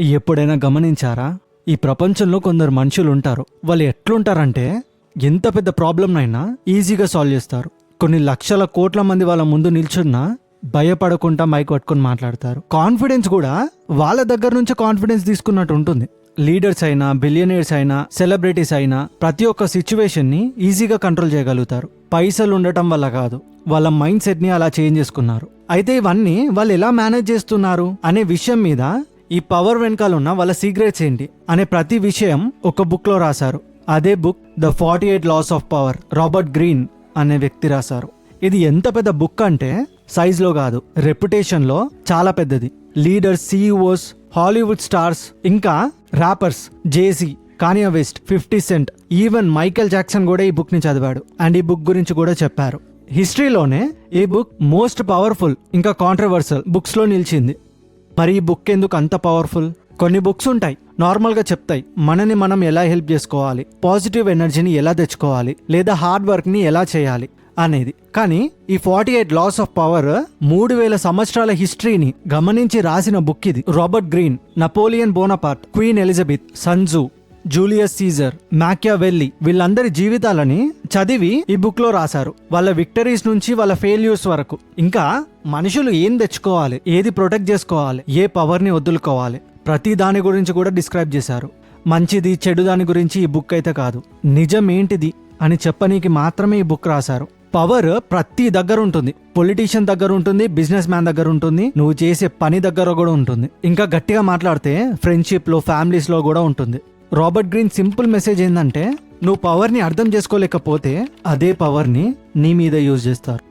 ఎప్పుడైనా గమనించారా? ఈ ప్రపంచంలో కొందరు మనుషులు ఉంటారు వాళ్ళు ఎట్లుంటారంటే ఎంత పెద్ద ప్రాబ్లంనైనా ఈజీగా సాల్వ్ చేస్తారు. కొన్ని లక్షల కోట్ల మంది వాళ్ళ ముందు నిల్చున్నా భయపడకుండా మైక్ పట్టుకొని మాట్లాడతారు. కాన్ఫిడెన్స్ కూడా వాళ్ళ దగ్గర నుంచి కాన్ఫిడెన్స్ తీసుకున్నట్టు ఉంటుంది. లీడర్స్ అయినా బిలియనీర్స్ అయినా సెలబ్రిటీస్ అయినా ప్రతి ఒక్క సిచ్యువేషన్ని ఈజీగా కంట్రోల్ చేయగలుగుతారు. పైసలు ఉండటం వల్ల కాదు. వాళ్ళ మైండ్ సెట్ని అలా చేంజ్ చేసుకున్నారు. అయితే ఇవన్నీ వాళ్ళు ఎలా మేనేజ్ చేస్తున్నారు అనే విషయం మీద ఈ పవర్ వెనకాల ఉన్న వాళ్ళ సీక్రెట్స్ ఏంటి అనే ప్రతి విషయం ఒక బుక్లో రాశారు. అదే book the forty eight laws of power Robert Greene అనే వ్యక్తి రాశారు. ఇది ఎంత పెద్ద బుక్ అంటే సైజ్లో కాదు రెప్యుటేషన్లో చాలా పెద్దది. లీడర్స్ సీఈఓస్ హాలీవుడ్ స్టార్స్ ఇంకా rappers Jay Z Kanye West Fifty Cent even Michael Jackson కూడా ఈ బుక్ని చదివాడు అండ్ ఈ బుక్ గురించి కూడా చెప్పారు. హిస్టరీలోనే ఈ బుక్ మోస్ట్ పవర్ఫుల్ ఇంకా కాంట్రవర్సల్ బుక్స్లో నిలిచింది. మరి ఈ బుక్ ఎందుకు అంత పవర్ఫుల్ కొన్ని బుక్స్ ఉంటాయి నార్మల్గా చెప్తాయి. మనని మనం ఎలా హెల్ప్ చేసుకోవాలి? పాజిటివ్ ఎనర్జీని ఎలా తెచ్చుకోవాలి? లేదా హార్డ్ వర్క్ని ఎలా చేయాలి? అనేది. కానీ ఈ forty eight laws of power మూడు వేల సంవత్సరాల హిస్టరీని గమనించి రాసిన బుక్ ఇది. Robert Greene Napoleon Bonaparte Queen Elizabeth Sun Tzu Julius Caesar Machiavelli వీళ్ళందరి జీవితాలని చదివి ఈ బుక్లో రాశారు. వాళ్ళ విక్టరీస్ నుంచి వాళ్ళ ఫెయిల్యూర్స్ వరకు. ఇంకా మనుషులు ఏం తెచ్చుకోవాలి? ఏది ప్రొటెక్ట్ చేసుకోవాలి? ఏ పవర్ని వదులుకోవాలి? ప్రతి దాని గురించి కూడా డిస్క్రైబ్ చేశారు. మంచిది చెడు దాని గురించి ఈ బుక్ అయితే కాదు. నిజం ఏంటిది అని చెప్పనీకి మాత్రమే ఈ బుక్ రాశారు. పవర్ ప్రతి దగ్గర ఉంటుంది. పొలిటీషియన్ దగ్గర ఉంటుంది బిజినెస్ మ్యాన్ దగ్గర ఉంటుంది నువ్వు చేసే పని దగ్గర కూడా ఉంటుంది. ఇంకా గట్టిగా మాట్లాడితే ఫ్రెండ్షిప్లో ఫ్యామిలీస్లో కూడా ఉంటుంది. రాబర్ట్ గ్రీన్ సింపుల్ మెసేజ్ ఏంటంటే నువ్వు పవర్ని అర్థం చేసుకోలేకపోతే అదే పవర్ని నీ మీద యూజ్ చేస్తారు.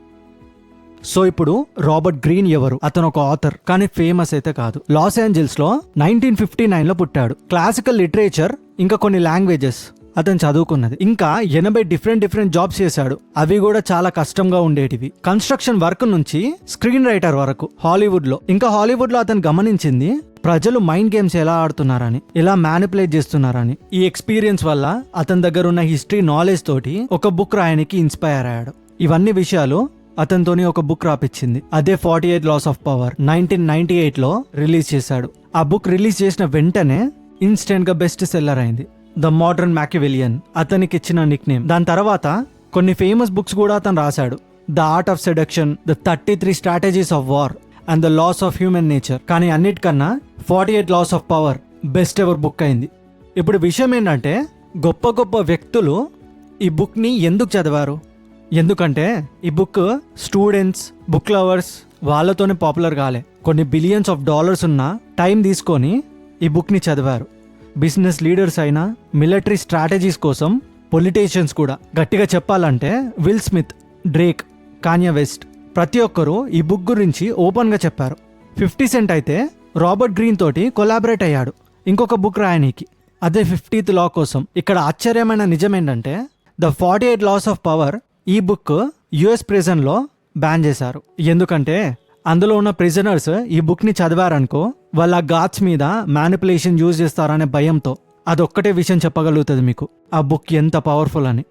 సో ఇప్పుడు రాబర్ట్ గ్రీన్ ఎవరు? అతను ఒక ఆథర్ కానీ ఫేమస్ అయితే కాదు. లాస్ ఏంజల్స్లో నైన్టీన్ ఫిఫ్టీ నైన్లో పుట్టాడు. క్లాసికల్ లిటరేచర్ ఇంకా కొన్ని లాంగ్వేజెస్ అతను చదువుకున్నది. ఇంకా ఎనభై డిఫరెంట్ డిఫరెంట్ జాబ్స్ చేశాడు. అవి కూడా చాలా కష్టంగా ఉండేటివి. కన్స్ట్రక్షన్ వర్క్ నుంచి స్క్రీన్ రైటర్ వరకు హాలీవుడ్లో. ఇంకా హాలీవుడ్లో అతను గమనించింది ప్రజలు మైండ్ గేమ్స్ ఎలా ఆడుతున్నారని ఎలా మ్యానిపులేట్ చేస్తున్నారని. ఈ ఎక్స్పీరియన్స్ వల్ల అతని దగ్గర ఉన్న హిస్టరీ నాలెడ్జ్ తోటి ఒక బుక్ రాయడానికి ఇన్స్పైర్ అయ్యాడు. ఇవన్నీ విషయాలు అతనితోని ఒక బుక్ రాపిచ్చింది. అదే forty eight laws of power nineteen ninety ఎయిట్లో రిలీజ్ చేశాడు. ఆ బుక్ రిలీజ్ చేసిన వెంటనే ఇన్స్టెంట్గా బెస్ట్ సెల్లర్ అయింది. ద మోడర్న్ మ్యాకివెలియన్ అతనికి ఇచ్చిన నిక్ నేమ్ దాని తర్వాత కొన్ని ఫేమస్ బుక్స్ కూడా అతను రాశాడు. The art of seduction the thirty three strategies of war and the laws of human nature. కానీ అన్నిటికన్నా forty eight laws of power best ever book అయింది. ఇప్పుడు విషయం ఏంటంటే గొప్ప గొప్ప వ్యక్తులు ఈ బుక్ని ఎందుకు చదివారు? ఎందుకంటే ఈ బుక్ స్టూడెంట్స్ బుక్ లవర్స్ వాళ్ళతోనే పాపులర్ కాలే. కొన్ని బిలియన్స్ ఆఫ్ డాలర్స్ ఉన్న టైం తీసుకొని ఈ బుక్ని చదివారు. బిజినెస్ లీడర్స్ అయినా మిలిటరీ స్ట్రాటజీస్ కోసం పొలిటీషియన్స్ కూడా గట్టిగా చెప్పాలంటే Will Smith Drake Kanye West ప్రతి ఒక్కరూ ఈ బుక్ గురించి ఓపెన్గా చెప్పారు. ఫిఫ్టీ సెంట్ అయితే రాబర్ట్ గ్రీన్ తోటి కొలాబరేట్ అయ్యాడు. ఇంకొక బుక్ రాయనీకి. అదే ఫిఫ్టీత్ లా కోసం. ఇక్కడ ఆశ్చర్యమైన నిజం ఏంటంటే the forty eight laws of power ఈ బుక్ యుఎస్ ప్రిజన్లో బ్యాన్ చేశారు. ఎందుకంటే అందులో ఉన్న ప్రిజనర్స్ ఈ బుక్ని చదివారనుకో వాళ్ళ గాట్స్ మీద మ్యానిపులేషన్ యూజ్ చేస్తారనే భయంతో అదొక్కటే విషయం చెప్పగలుగుతుంది మీకు. ఆ బుక్ ఎంత పవర్ఫుల్ అని.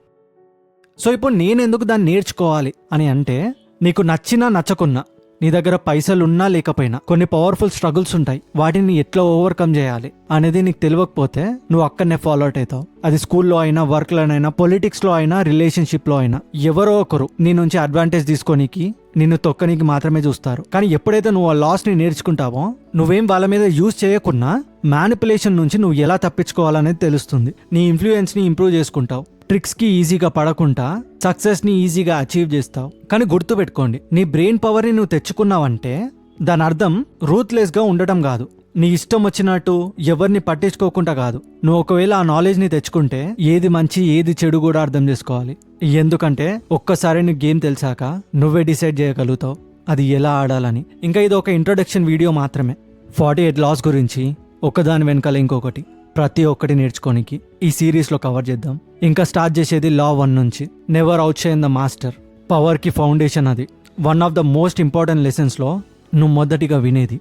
సో ఇప్పుడు నేను ఎందుకు దాన్ని నేర్చుకోవాలి అని అంటే నీకు నచ్చినా నచ్చకున్నా నీ దగ్గర పైసలు ఉన్నా లేకపోయినా కొన్ని పవర్ఫుల్ స్ట్రగుల్స్ ఉంటాయి. వాటిని ఎట్లా ఓవర్కమ్ చేయాలి అనేది నీకు తెలియకపోతే నువ్వు అక్కడనే ఫాలో అవుట్ అవుతావు. అది స్కూల్లో అయినా వర్క్లోనైనా పొలిటిక్స్లో అయినా రిలేషన్షిప్లో అయినా ఎవరో ఒకరు నీ నుంచి అడ్వాంటేజ్ తీసుకోనికి నిన్ను తొక్కనికి మాత్రమే చూస్తారు. కానీ ఎప్పుడైతే నువ్వు ఆ లాస్ని నేర్చుకుంటావో నువ్వేం వాళ్ళ మీద యూజ్ చేయకున్నా మ్యానిపులేషన్ నుంచి నువ్వు ఎలా తప్పించుకోవాలనేది తెలుస్తుంది. నీ ఇన్ఫ్లుయెన్స్ని ఇంప్రూవ్ చేసుకుంటావు. ట్రిక్స్కి ఈజీగా పడకుండా సక్సెస్ని ఈజీగా అచీవ్ చేస్తావు. కానీ గుర్తుపెట్టుకోండి నీ బ్రెయిన్ పవర్ని నువ్వు తెచ్చుకున్నావంటే దాని అర్థం రూత్లెస్గా ఉండటం కాదు. నీ ఇష్టం వచ్చినట్టు ఎవరిని పట్టించుకోకుండా కాదు. నువ్వు ఒకవేళ ఆ నాలెడ్జ్ని తెచ్చుకుంటే ఏది మంచి ఏది చెడు కూడా అర్థం చేసుకోవాలి. ఎందుకంటే ఒక్కసారి నువ్వు గేమ్ తెలిసాక నువ్వే డిసైడ్ చేయగలుగుతావు అది ఎలా ఆడాలని. ఇంకా ఇది ఒక ఇంట్రొడక్షన్ వీడియో మాత్రమే. ఫార్టీ ఎయిట్ లాస్ గురించి ఒకదాని వెనకాల ఇంకొకటి. ప్రతి ఒక్కటి నేర్చుకోనికి ఈ సిరీస్లో కవర్ చేద్దాం. ఇంకా స్టార్ట్ చేసేది లా వన్ నుంచి. నెవర్ అవుట్ చేయన్ ద మాస్టర్ పవర్కి ఫౌండేషన్ అది. One of the most important లెసన్స్లో నువ్వు మొదటిగా వినేది.